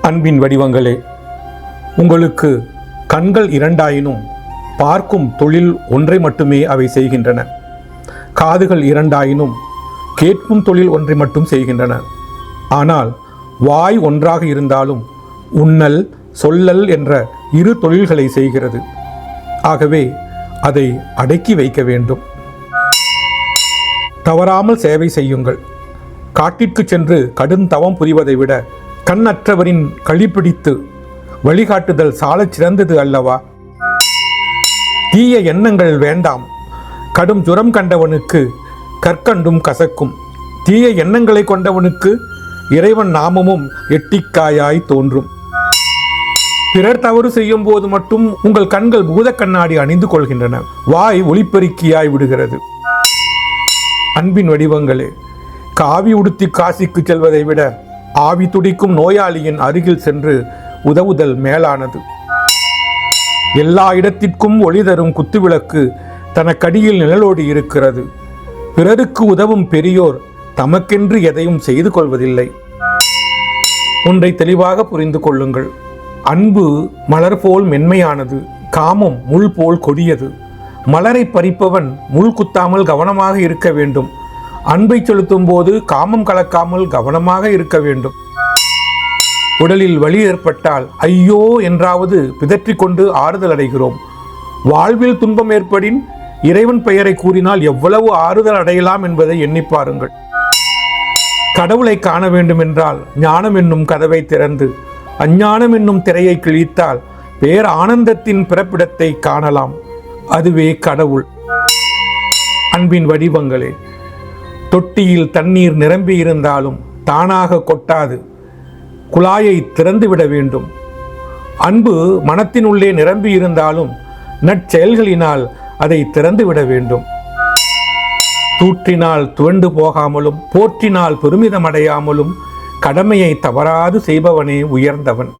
அன்பின் வடிவங்களே உங்களுக்கு கண்கள் இரண்டாயினும் பார்க்கும் தொழில் ஒன்றை மட்டுமே அவை செய்கின்றன. காதுகள் இரண்டாயினும் கேட்கும் தொழில் ஒன்றை மட்டும் செய்கின்றன. ஆனால் வாய் ஒன்றாக இருந்தாலும் உண்ணல் சொல்லல் என்ற இரு தொழில்களை செய்கிறது. ஆகவே அதை அடக்கி வைக்க வேண்டும். தவறாமல் சேவை செய்யுங்கள். காட்டிற்கு சென்று கடும் தவம் புரிவதை விட கண்ணற்றவரின் கழிப்பிடித்து வழிகாட்டுதல் சாலச் சிறந்தது அல்லவா? தீய எண்ணங்கள் வேண்டாம். கடும் ஜுரம் கண்டவனுக்கு கற்கண்டும் கசக்கும். தீய எண்ணங்களை கொண்டவனுக்கு இறைவன் நாமமும் எட்டிக்காயாய் தோன்றும். பிறர் தவறு செய்யும் போது மட்டும் உங்கள் கண்கள் பூத கண்ணாடி அணிந்து கொள்கின்றன. வாய் ஒளிப்பெருக்கியாய் விடுகிறது. அன்பின் வடிவங்களே காவி உடுத்தி காசிக்கு செல்வதை விட ஆவி துடிக்கும் நோயாளியின் அருகில் சென்று உதவுதல் மேலானது. எல்லா இடத்திற்கும் ஒளி தரும் குத்துவிளக்கு தனக்கடியில் நிழலோடி இருக்கிறது. பிறருக்கு உதவும் பெரியோர் தமக்கென்று எதையும் செய்து கொள்வதில்லை. ஒன்றை தெளிவாக புரிந்து கொள்ளுங்கள். அன்பு மலர் போல் மென்மையானது காமம் முள் போல் கொடியது. மலரை பறிப்பவன் முள் குத்தாமல் கவனமாக இருக்க வேண்டும். அன்பை செலுத்தும் போது காமம் கலக்காமல் கவனமாக இருக்க வேண்டும். உடலில் வலி ஏற்பட்டால் ஐயோ என்றாவது பிதற்றிக் கொண்டு ஆறுதல் அடைகிறோம். வாழ்வில் துன்பம் ஏற்படின் இறைவன் பெயரை கூறினால் எவ்வளவு ஆறுதல் அடையலாம் என்பதை எண்ணி பாருங்கள். கடவுளை காண வேண்டுமென்றால் ஞானம் என்னும் கதவை திறந்து அஞ்ஞானம் என்னும் திரையை கிழித்தால் பேர் ஆனந்தத்தின் பிறப்பிடத்தை காணலாம். அதுவே கடவுள். அன்பின் வடிவங்களே. தொட்டியில் தண்ணீர் நிரம்பி இருந்தாலும் தானாக கொட்டாது. குழாயை திறந்துவிட வேண்டும். அன்பு மனத்தினுள்ளே நிரம்பி இருந்தாலும் நற்செயல்களினால் அதை திறந்துவிட வேண்டும். தூற்றினால் துவண்டு போகாமலும் போற்றினால் பெருமிதமடையாமலும் கடமையை தவறாது செய்பவனே உயர்ந்தவன்.